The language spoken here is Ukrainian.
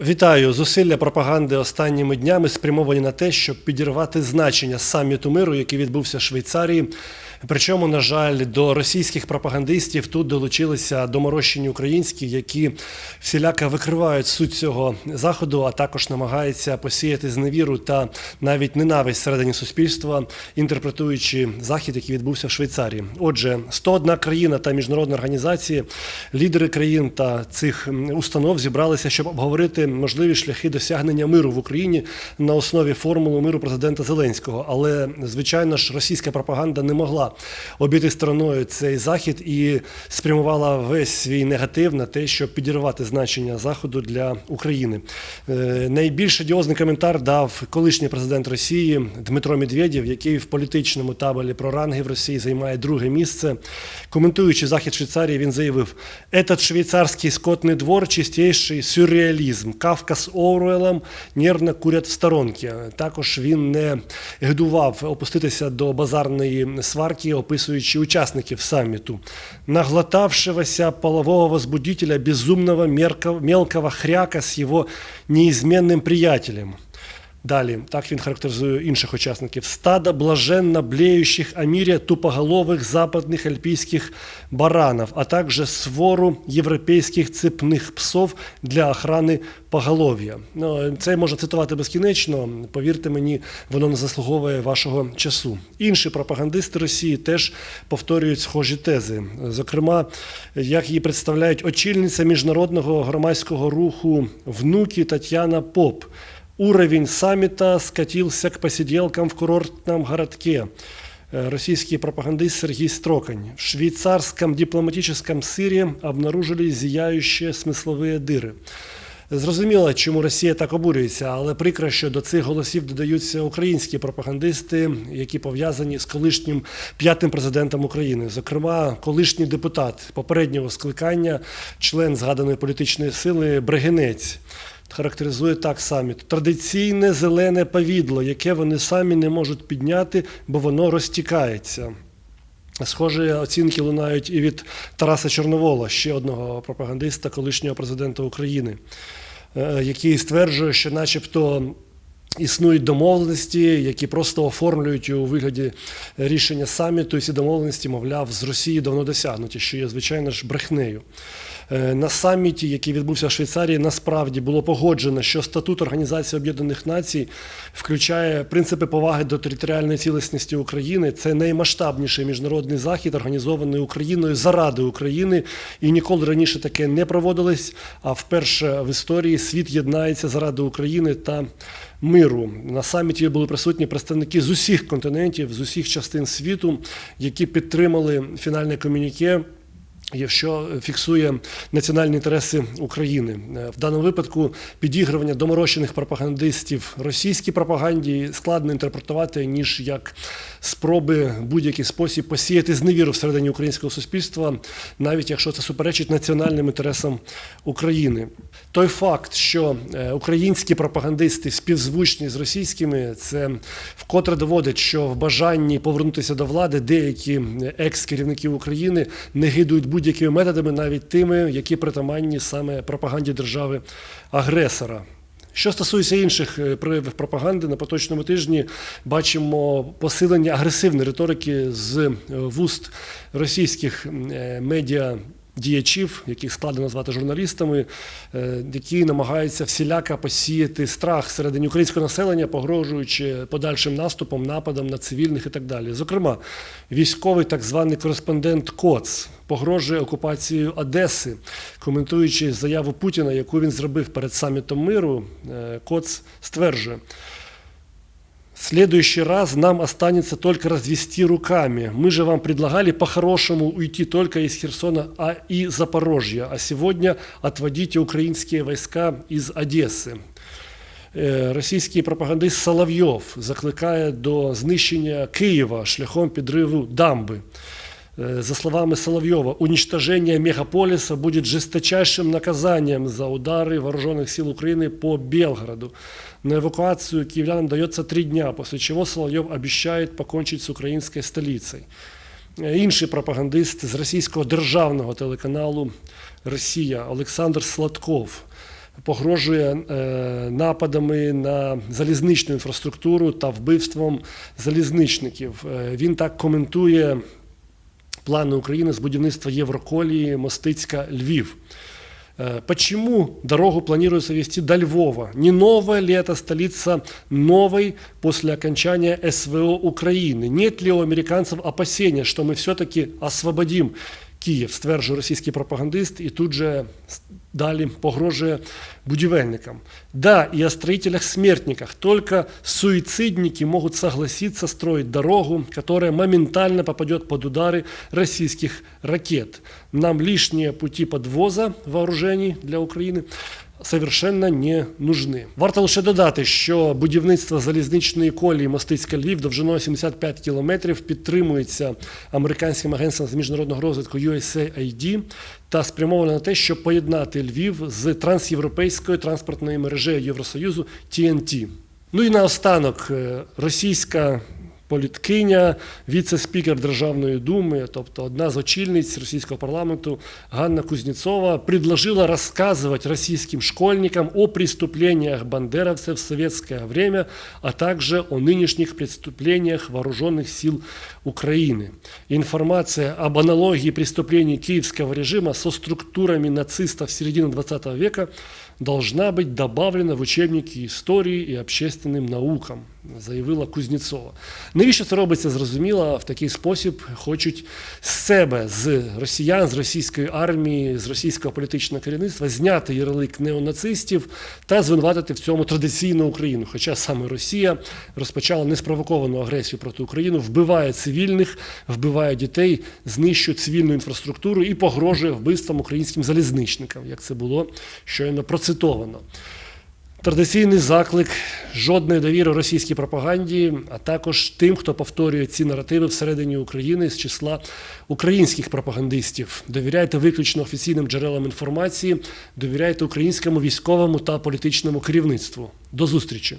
Вітаю! Зусилля пропаганди останніми днями спрямовані на те, щоб підірвати значення саміту миру, який відбувся в Швейцарії. Причому, на жаль, до російських пропагандистів тут долучилися доморощені українські, які всіляко викривають суть цього заходу, а також намагаються посіяти зневіру та навіть ненависть всередині суспільства, інтерпретуючи захід, який відбувся в Швейцарії. Отже, 101 країна та міжнародна організації, лідери країн та цих установ зібралися, щоб обговорити можливі шляхи досягнення миру в Україні на основі формули миру президента Зеленського. Але звичайно ж, російська пропаганда не могла обійти стороною цей захід і спрямувала весь свій негатив на те, щоб підірвати значення заходу для України. Е, Найбільш одіозний коментар дав колишній президент Росії Дмитро Медведєв, який в політичному табелі про ранги в Росії займає друге місце. Коментуючи захід Швейцарії, він заявив: «Этот швейцарський скотний двор чистейший сюрреалізм. Кавка з Оруелем нервно курять в сторонки. Також він не гидував опуститися до базарної сварки, описуючи учасників саміту. Наглотавшегося полового возбудителя безумного мерка- мелкого хряка с его неизменным приятелем. Далі, так він характеризує інших учасників: стадо блаженно блеючих о мире тупоголових западних альпійських баранов, а також свору європейських цепних псов для охрани поголов'я. Ну, це можна цитувати безкінечно. Повірте мені, воно не заслуговує вашого часу. Інші пропагандисти Росії теж повторюють схожі тези. Зокрема, як її представляють очільниця міжнародного громадського руху внуки Тетяна Поп. Уровень саммита скатился к посиделкам в курортном городке. Э, Российский пропагандист Сергей Строкань. В швейцарском дипломатическом сыре обнаружили зияющие смысловые дыры. Зрозуміло, чому Росія так обурюється, але прикро, що до цих голосів додаються українські пропагандисти, які пов'язані з колишнім п'ятим президентом України. Зокрема, колишній депутат попереднього скликання, член згаданої політичної сили Брегенець. Характеризує так саміт традиційне зелене повідло, яке вони самі не можуть підняти, бо воно розтікається. Схожі оцінки лунають і від Тараса Чорновола, ще одного пропагандиста, колишнього президента України, е, який стверджує, що, начебто, існують домовленості, які просто оформлюють у вигляді рішення саміту, і ці домовленості, мовляв, з Росії давно досягнуті, що є, звичайно ж, брехнею. Е, На саміті, який відбувся в Швейцарії, насправді було погоджено, що статут Організації Об'єднаних Націй включає принципи поваги до територіальної цілісності України. Це наймасштабніший міжнародний захід, організований Україною заради України, і ніколи раніше таке не проводилось. А вперше в історії світ єднається заради України та миру. На саміті були присутні представники з усіх континентів, з усіх частин світу, які підтримали фінальне комюніке що фіксує національні інтереси України. Е, В даному випадку підігрування доморощених пропагандистів російській пропаганді складно інтерпретувати, ніж як спроби будь-який спосіб посіяти зневіру всередині українського суспільства, навіть якщо це суперечить національним інтересам України. Той факт, що е, українські пропагандисти співзвучні з російськими, це вкотре доводить, що в бажанні повернутися до влади деякі екс-керівники України не гидують будь-якими методами, навіть тими, які притаманні саме пропаганді держави агресора. Що стосується інших е, проявів пропаганди, на поточному тижні бачимо посилення агресивної риторики з е, вуст російських е, медіа. Діячів, яких складно назвати журналістами, е, які намагаються всіляко посіяти страх середині українського населення, погрожуючи подальшим наступом, нападом на цивільних і так далі. Зокрема, військовий так званий кореспондент Коц погрожує окупацією Одеси, коментуючи заяву Путіна, яку він зробив перед самітом миру. е, Коц стверджує. В следующий раз нам останется только развести руками. Мы же вам предлагали по-хорошему уйти только из Херсона а и Запорожья, а сегодня отводите украинские войска из Одессы. Е, Російський пропагандист Соловйов закликає до знищення Києва шляхом підриву дамби. Е, За словами Соловьева, уничтожение мегаполиса будет жесточайшим наказанием за удары вооруженных сил Украины по Белгороду. На эвакуацию киевлянам дается три дня, после чего Соловьев обещает покончить с украинской столицей. Е, Інший пропагандист з російського державного телеканалу Росія Олександр Сладков погрожує е, нападами на залізничну інфраструктуру та вбивством залізничників. Е, Він так коментує планы Украины с будівництва Евроколії Мостицька Львів. Э, Почему дорогу планируется вести до Львова? Не новая ли это столица новой после окончания СВО Украины? Нет ли у американцев опасения, что мы все-таки освободим Київ, стверджує російський пропагандист, і тут же далі погрожує будівельникам. Да, и о строителях-смертниках. Только суицидники могут согласиться строить дорогу, которая моментально попадет под удары российских ракет. Нам лишние пути подвоза вооружений для України совершенно не нужны. Варто лише додати, що будівництво залізничної колії Мостицька Львів довжиною 75 кілометрів підтримується американським агентством з міжнародного розвитку USAID та спрямовано на те, щоб поєднати Львів з трансєвропейською транспортною мережею Євросоюзу TNT. Ну і наостанок е, російська політкиня, віце-спікер Державної думи, тобто одна з очільниць російського парламенту Ганна Кузнецова, предложила рассказывать российским школьникам о преступлениях бандеровцев в советское время, а также о нынешних преступлениях вооруженных сил Украины. Информация об аналогии преступлений киевского режима со структурами нацистов середины XX века должна быть добавлена в учебники історії і общественним наукам, заявила Кузнєцова. Навіщо це робиться, зрозуміло, в такий спосіб хочуть з себе, з росіян, з російської армії, з російського політичного керівництва зняти ярлик неонацистів та звинуватити в цьому традиційну Україну. Хоча саме Росія розпочала неспровоковану агресію проти України, вбиває цивільних, вбиває дітей, знищує цивільну інфраструктуру і погрожує вбивством українським залізничникам, як це було щойно процитовано. Традиційний заклик жодної довіри російській пропаганді, а також тим, хто повторює ці наративи всередині України з числа українських пропагандистів. Довіряйте виключно офіційним джерелам інформації, довіряйте українському військовому та політичному керівництву. До зустрічі!